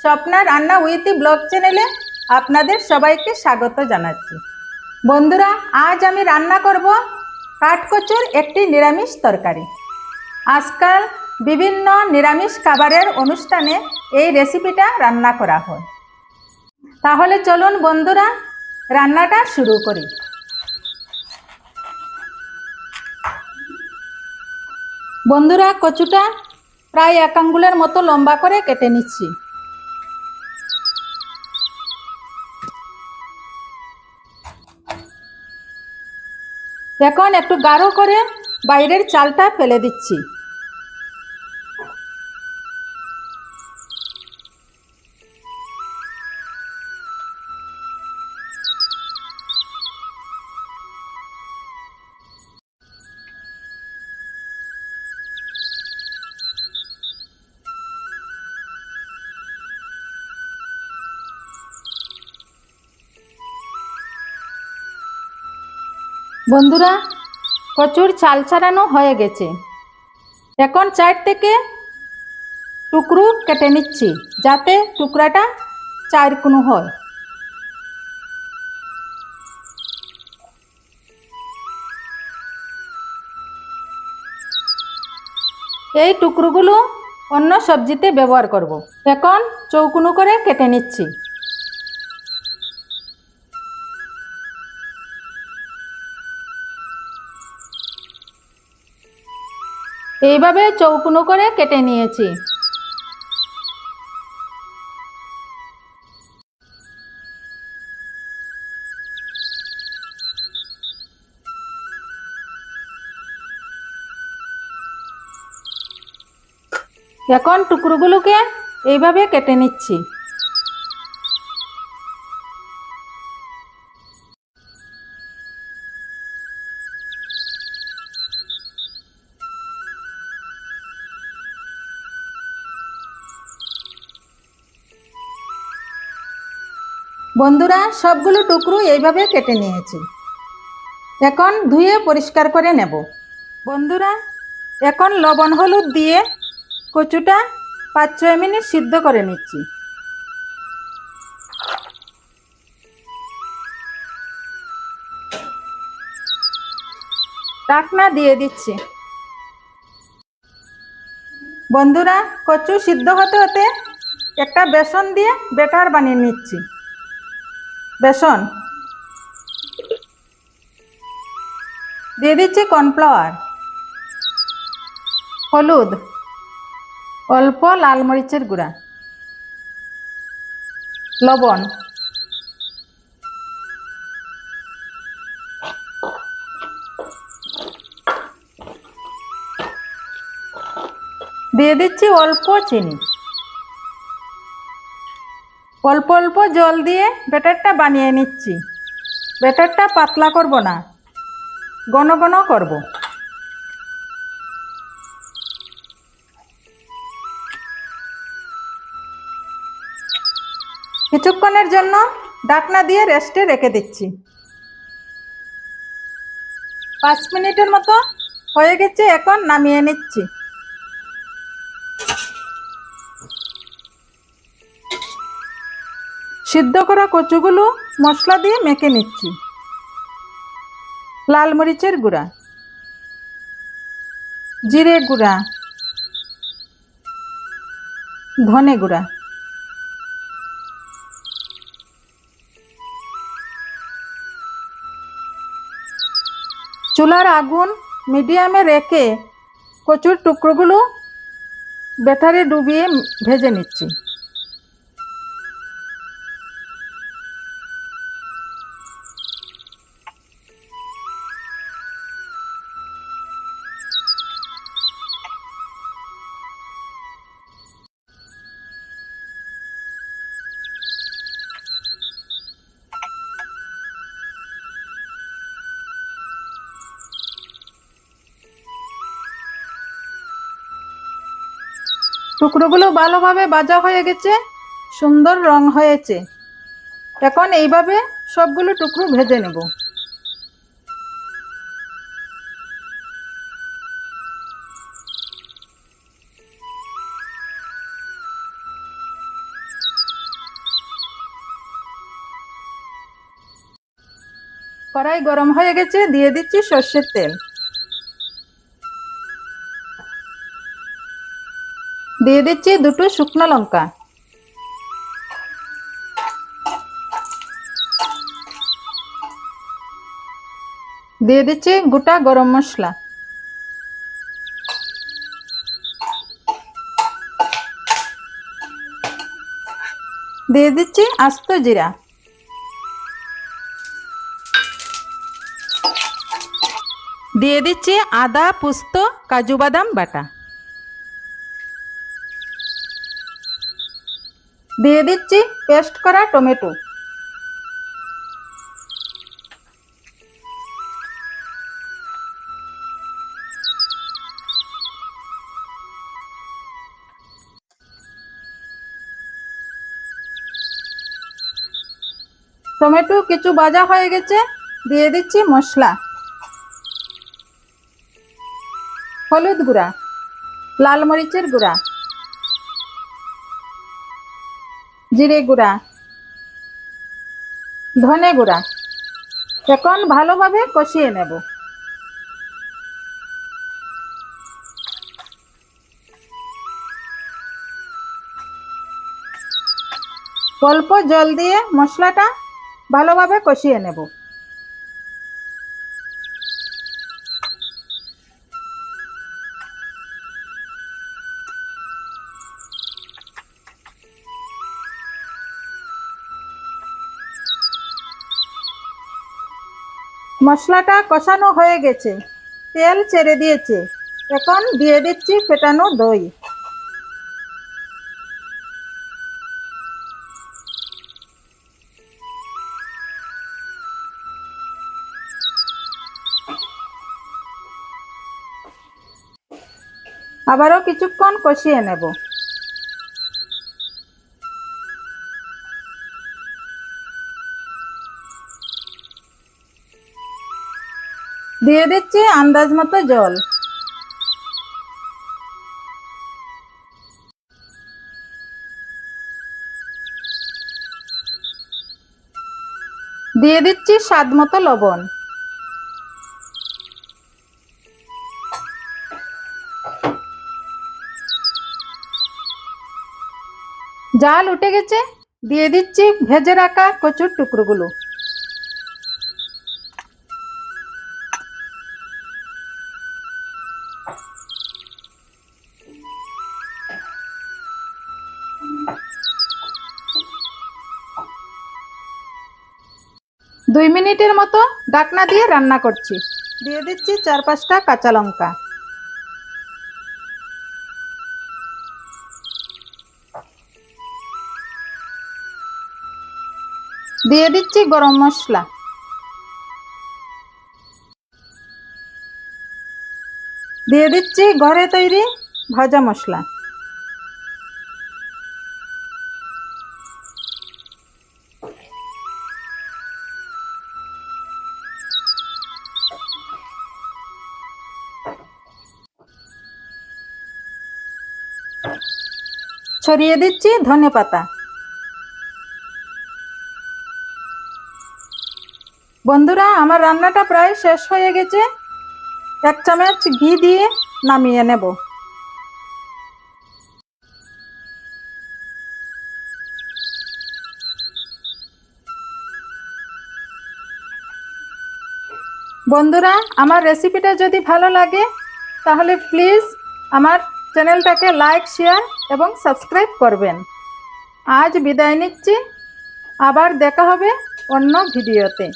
নমস্কার বন্ধুরা স্বপ্না রান্না উইথি ব্লগ চ্যানেলে আপনাদের সবাইকে স্বাগত জানাচ্ছি। বন্ধুরা, আজ আমি রান্না করব কাঠকচুর একটি নিরামিষ তরকারি। আজকাল বিভিন্ন নিরামিষ খাবারের অনুষ্ঠানে এই রেসিপিটা রান্না করা হয়। তাহলে চলুন বন্ধুরা, রান্নাটা শুরু করি। বন্ধুরা, কচুটা প্রায় এক আঙ্গুলের মতো লম্বা করে কেটে নিচ্ছি। এখন একটু গাঢ় করে বাইরের চালটা ফেলে দিচ্ছি। বন্ধুরা প্রচুর চাল ছাড়ানো হয়ে গেছে। এখন চার থেকে টুকরো কেটে নিচ্ছি, যাতে টুকরাটা চার কোনো হয়। এই টুকরোগুলো অন্য সবজিতে ব্যবহার করব। এখন চৌকুনো করে কেটে নিচ্ছি। এইভাবে চৌকুনো করে কেটে নিয়েছি। এখন টুকরোগুলোকে এইভাবে কেটে নিচ্ছি। বন্ধুরা, সবগুলো টুকরো এইভাবে কেটে নিয়েছি। এখন ধুয়ে পরিষ্কার করে নেব। বন্ধুরা, এখন লবণ হলুদ দিয়ে কচুটা পাঁচ ছয় মিনিট সিদ্ধ করে নিচ্ছি। ঢাকনা দিয়ে দিচ্ছি। বন্ধুরা, কচু সিদ্ধ হতে হতে একটা বেসন দিয়ে বেটার বানিয়ে নিচ্ছি। বেসন। দিয়ে দিচ্ছি কর্নফ্লাওয়ার। হলুদ। অল্প লাল মরিচের গুঁড়া। লবণ। দিয়ে দিচ্ছি অল্প চিনি। অল্প অল্প জল দিয়ে ব্যাটারটা বানিয়ে নিচ্ছি। ব্যাটারটা পাতলা করব না, ঘন ঘন করব। কিছুক্ষণের জন্য ডাকনা দিয়ে রেস্টে রেখে দিচ্ছি। পাঁচ মিনিটের মতো হয়ে গেছে, এখন নামিয়ে নিচ্ছি। সিদ্ধ করা কচুগুলো মশলা দিয়ে মেখে নিচ্ছি। লাল মরিচের গুঁড়া। জিরে গুঁড়া। ধনে গুঁড়া। চুলার আগুন মিডিয়ামে রেখে কচুর টুকরোগুলো বেটারে ডুবিয়ে ভেজে নিচ্ছি। টুকরোগুলো ভালোভাবে বাজা হয়ে গেছে, সুন্দর রং হয়েছে। এখন এইভাবে সবগুলো টুকরো ভেজে নেব। কড়াই গরম হয়ে গেছে, দিয়ে দিচ্ছি সর্ষের তেল। দিয়ে দিচ্ছি দুটো শুকনো লঙ্কা। দিয়ে দিচ্ছি গোটা গরম মশলা। দিয়ে দিচ্ছি আস্ত জিরা। দিয়ে দিচ্ছি আদা, পুস্ত, কাজু বাদাম বাটা। দিয়ে দিচ্ছি পেস্ট করা টমেটো। টমেটো কিছু ভাজা হয়ে গেছে, দিয়ে দিচ্ছি মশলা। হলুদ গুঁড়া, লাল মরিচের গুঁড়া। জিরে গুঁড়া। ধনে গুঁড়া। এখন ভালোভাবে কষিয়ে নেব। অল্প জল দিয়ে মশলাটা ভালোভাবে কষিয়ে নেব। মশলাটা কষানো হয়ে গেছে। তেল ছেড়ে দিয়েছে। এখন দিয়ে দিচ্ছি ফেটানো দই। আবারও কিছুক্ষণ কষিয়ে নেব। দিয়ে দিচ্ছি আন্দাজ মতো জল। দিয়ে দিচ্ছি স্বাদ মতো লবণ। জাল উঠে গেছে। দিয়ে দিচ্ছি ভেজে রাখা কচুর টুকরোগুলো। দুই মিনিটের মতো ডাকনা দিয়ে রান্না করছি। দিয়ে দিচ্ছি চার পাঁচটা কাঁচা লঙ্কা। দিয়ে দিচ্ছি গরম মশলা। দিয়ে দিচ্ছি ঘরে তৈরি ভাজা মশলা। ছড়িয়ে দিচ্ছি, ধনে পাতা। বন্ধুরা, আমার রান্নাটা প্রায় শেষ হয়ে গেছে। এক চামচ ঘি দিয়ে নামিয়ে নেব। বন্ধুরা, আমার রেসিপিটা যদি ভালো লাগে, তাহলে প্লিজ আমার চ্যানেলটাকে লাইক শেয়ার এবং সাবস্ক্রাইব করবেন। আজ বিদায় নিচ্ছি। আবার দেখা হবে অন্য ভিডিওতে।